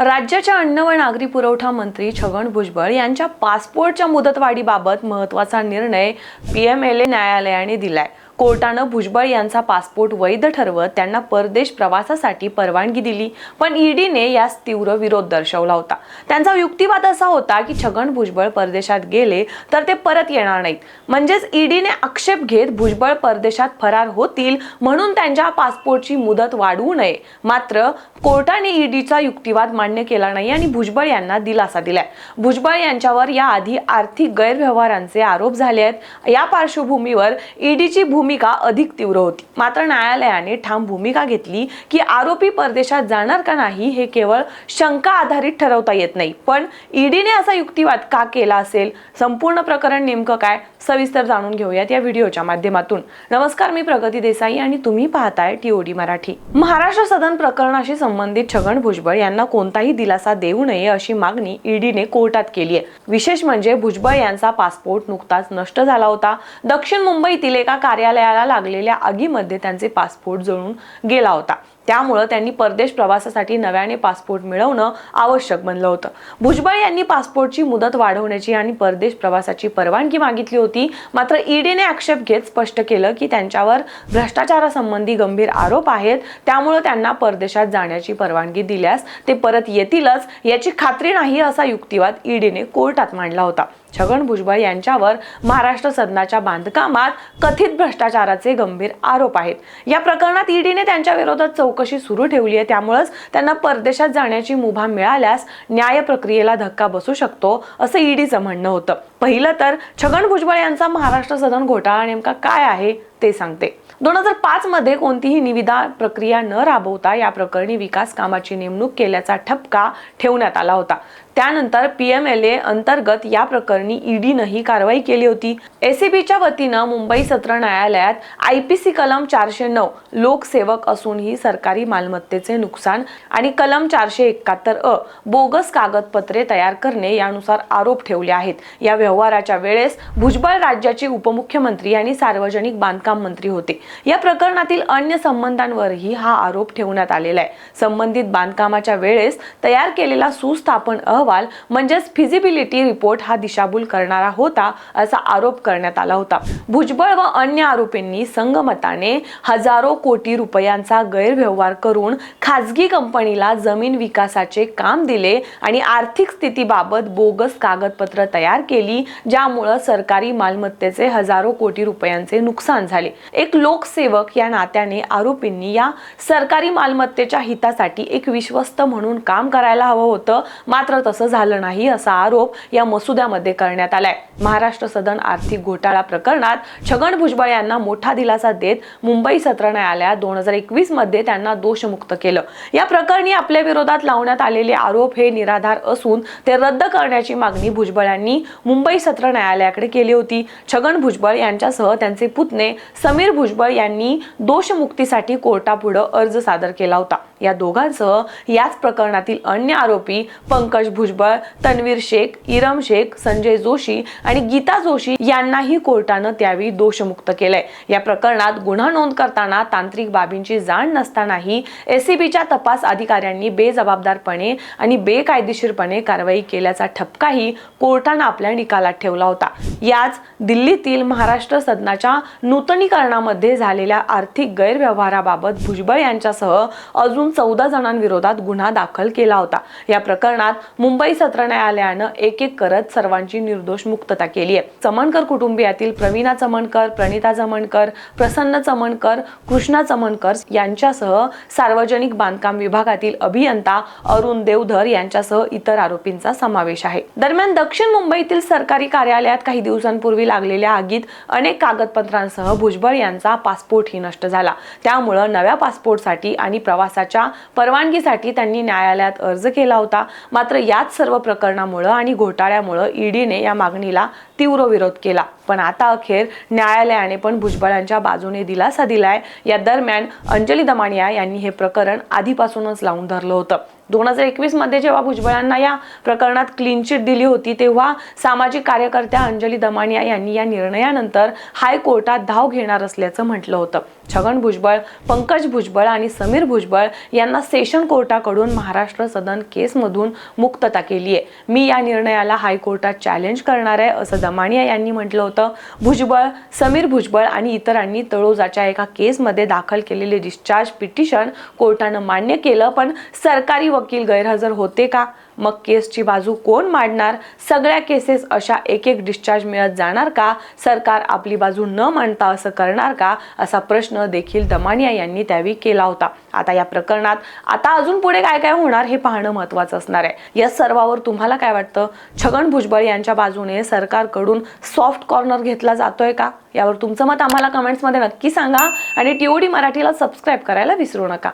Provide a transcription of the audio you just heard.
राज्याच्या अन्न व नागरी पुरवठा मंत्री छगन भुजबळ यांच्या पासपोर्टच्या मुदतवाढीबाबत महत्त्वाचा निर्णय बी एम एल ए न्यायालयाने दिलाय. कोर्टानं भुजबळ यांचा पासपोर्ट वैध ठरवत त्यांना परदेश प्रवासासाठी परवानगी दिली. पण ईडीने यास तीव्र विरोध दर्शवला होता. त्यांचा युक्तिवाद असा होता की छगन भुजबळ परदेशात गेले तर ते परत येणार नाहीत. म्हणजेच ईडीने आक्षेप घेत भुजबळ परदेशात फरार होतील म्हणून त्यांच्या पासपोर्टची मुदत वाढवू नये. मात्र कोर्टाने ईडीचा युक्तिवाद मान्य केला नाही आणि भुजबळ यांना दिलासा दिलाय. भुजबळ यांच्यावर याआधी आर्थिक गैरव्यवहारांचे आरोप झाले आहेत. या पार्श्वभूमीवर ईडीची भूमिका अधिक तीव्र होती. मात्र न्यायालयाने ठाम भूमिका घेतली की आरोपी परदेशात जाणार का नाही हे केवळ शंका आधारित ठरवता येत नाही. पण ईडीने असा युक्तिवाद का केला असेल? संपूर्ण प्रकरण नेमकं काय? सविस्तर जाणून घेऊयात या व्हिडिओच्या माध्यमातून. नमस्कार मी प्रगती देसाई आणि तुम्ही पाहताय टीओडी मराठी. महाराष्ट्र सदन प्रकरणाशी संबंधित छगन भुजबळ यांना कोणताही दिलासा देऊ नये अशी मागणी ईडीने कोर्टात केली आहे. विशेष म्हणजे भुजबळ यांचा पासपोर्ट नुकताच नष्ट झाला होता. दक्षिण मुंबईतील एका कार्यालयाला लागलेल्या आगीमध्ये त्यांचे पासपोर्ट जळून गेला होता. त्यामुळं त्यांनी परदेश प्रवासासाठी नव्याने पासपोर्ट मिळवणं आवश्यक बनलं होतं. भुजबळ यांनी पासपोर्टची मुदत वाढवण्याची आणि परदेश प्रवासाची परवानगी मागितली होती. मात्र ईडीने आक्षेप घेत स्पष्ट केलं की त्यांच्यावर भ्रष्टाचारासंबंधी गंभीर आरोप आहेत. त्यामुळं त्यांना परदेशात जाण्याची परवानगी दिल्यास ते परत येतीलच याची खात्री नाही असा युक्तिवाद ईडीने कोर्टात मांडला होता. छगन भुजबळ यांच्यावर महाराष्ट्र सदनाच्या बांधकामात कथित भ्रष्टाचाराचे गंभीर आरोप आहेत. या प्रकरणात ईडीने त्यांच्या विरोधात चौकशी सुरू ठेवली आहे. त्यामुळेच त्यांना परदेशात जाण्याची मुभा मिळाल्यास न्याय प्रक्रियेला धक्का बसू शकतो असं ईडीचं म्हणणं होतं. पहिलं तर छगन भुजबळ यांचा महाराष्ट्र सदन घोटाळा नेमका काय आहे? ते सांगते. दोन हजार पाच मध्ये कोणतीही निविदा प्रक्रिया न राबवता या प्रकरणी विकास कामाची नेमणूक केल्याचा ठपका ठेवण्यात आला होता. त्यानंतर पीएमएलए अंतर्गत या प्रकरणी ईडीनं ही कारवाई केली होती. एसीबीच्या वतीनं मुंबई सत्र न्यायालयात आयपीसी कलम चारशे नऊ लोकसेवक असूनही सरकारी मालमत्तेचे नुकसान आणि कलम चारशे एकाहत्तर अ बोगस कागदपत्रे तयार करणे यानुसार आरोप ठेवले आहेत. या व्यवहाराच्या वेळेस भुजबळ राज्याचे उपमुख्यमंत्री आणि सार्वजनिक बांधकाम मंत्री होते. या प्रकरणातील अन्य संबंधांवरही हा आरोप ठेवण्यात आलेला आहे. संबंधित बांधकामाच्या वेळेस तयार केलेला सुस्थापन अहवाल म्हणजेच फिजिबिलिटी रिपोर्ट हा दिशाभूल करणारा होता असा आरोप करण्यात आला होता. भुजबळ व अन्य आरोपींनी संगमताने हजारो कोटी रुपयांचा गैरव्यवहार करून खाजगी कंपनीला जमीन विकासाचे काम दिले आणि आर्थिक स्थितीबाबत बोगस कागदपत्र तयार केली ज्यामुळं सरकारी मालमत्तेचे हजारो कोटी रुपयांचे नुकसान झाले. एक लोकसेवक या नात्याने आरोपींनी या सरकारी मालमत्तेच्या हितासाठी एक विश्वस्त म्हणून काम करायला हवं होतं. मात्र तसं झालं नाही असा आरोप या मसुद्यामध्ये करण्यात आलाय. महाराष्ट्र सदन आर्थिक घोटाळा प्रकरणात छगन भुजबळ यांना मोठा दिलासा देत मुंबई सत्र न्यायालयात दोन हजार एकवीसमध्ये त्यांना दोषमुक्त केलं. या प्रकरणी आपल्या विरोधात लावण्यात आलेले आरोप हे निराधार असून ते रद्द करण्याची मागणी भुजबळ यांनी मुंबई सत्र न्यायालयाकडे केली होती. छगन भुजबळ यांच्यासह त्यांचे पुतणे समीर भुजबळ यांनी दोषमुक्तीसाठी कोर्टापुढं अर्ज सादर केला होता. या दोघांसह याच प्रकरणातील अन्य आरोपी पंकज भुजबळ तन्वीर शेख इरम शेख संजय जोशी आणि गीता जोशी यांनाही कोर्टानं त्यावेळी दोषमुक्त केलंय. या प्रकरणात गुन्हा नोंद करताना तांत्रिक बाबींची जाण नसतानाही एसीबीच्या तपास अधिकाऱ्यांनी बेजबाबदारपणे आणि बेकायदेशीरपणे कारवाई केल्याचा ठपकाही कोर्टानं आपल्या निकालात ठेवला होता. याच दिल्लीतील महाराष्ट्र सदनाच्या नूतनीकरणामध्ये झालेल्या आर्थिक गैरव्यवहाराबाबत भुजबळ यांच्यासह अजून चौदा जणांविरोधात गुन्हा दाखल केला होता. या प्रकरणात मुंबई सत्र न्यायालयानं एक एक करत सर्वांची निर्दोष मुक्तता केली आहे. चमनकर कुटुंबियातील प्रवीणा चमनकर प्रणिता चमनकर प्रसन्न चमनकर कृष्णा चमनकर यांच्यासह सार्वजनिक बांधकाम विभागातील अभियंता अरुण देवधर यांच्यासह इतर आरोपींचा समावेश आहे. दरम्यान दक्षिण मुंबईतील सरकारी कार्यालयात काही दिवसांपूर्वी लागलेल्या आगीत अनेक कागदपत्रांसह भुजबळ यांचा पासपोर्टही नष्ट झाला. त्यामुळं नव्या पासपोर्टसाठी आणि प्रवासाच्या परवानगीसाठी त्यांनी न्यायालयात अर्ज केला होता. मात्र याच सर्व प्रकरणामुळं आणि घोटाळ्यामुळं ईडीने या मागणीला तीव्र विरोध केला. पण आता अखेर न्यायालयाने पण भुजबळांच्या बाजूने दिलासा दिलाय. या दरम्यान अंजली दमानिया यांनी हे प्रकरण आधीपासूनच लावून धरलं होतं. दोन हजार एकवीसमध्ये जेव्हा भुजबळांना या प्रकरणात क्लीन चिट दिली होती तेव्हा सामाजिक कार्यकर्त्या अंजली दमानिया यांनी या निर्णयानंतर हायकोर्टात धाव घेणार असल्याचं म्हटलं होतं. छगन भुजबळ पंकज भुजबळ आणि समीर भुजबळ यांना सेशन कोर्टाकडून महाराष्ट्र सदन केसमधून मुक्तता केली आहे मी या निर्णयाला हायकोर्टात चॅलेंज करणार आहे असं दमानिया यांनी म्हटलं होतं. भुजबळ समीर भुजबळ आणि इतरांनी तळोजाच्या एका केसमध्ये दाखल केलेले डिस्चार्ज पिटिशन कोर्टानं मान्य केलं पण सरकारी वकील गैरहजर होते का? मग केसची बाजू कोण मांडणार? सगळ्या केसेस अशा एक एक डिस्चार्ज मिळत जाणार का? सरकार आपली बाजू न मांडता असं करणार का? असा प्रश्न देखील दमानिया यांनी त्यावेळी केला होता. आता या प्रकरणात आता अजून पुढे काय काय होणार हे पाहणं महत्वाचं असणार आहे. या सर्वावर तुम्हाला काय वाटतं? छगन भुजबळ यांच्या बाजूने सरकारकडून सॉफ्ट कॉर्नर घेतला जातोय का? यावर तुमचं मत आम्हाला कमेंट्समध्ये नक्की सांगा आणि टीओडी मराठीला सबस्क्राईब करायला विसरू नका.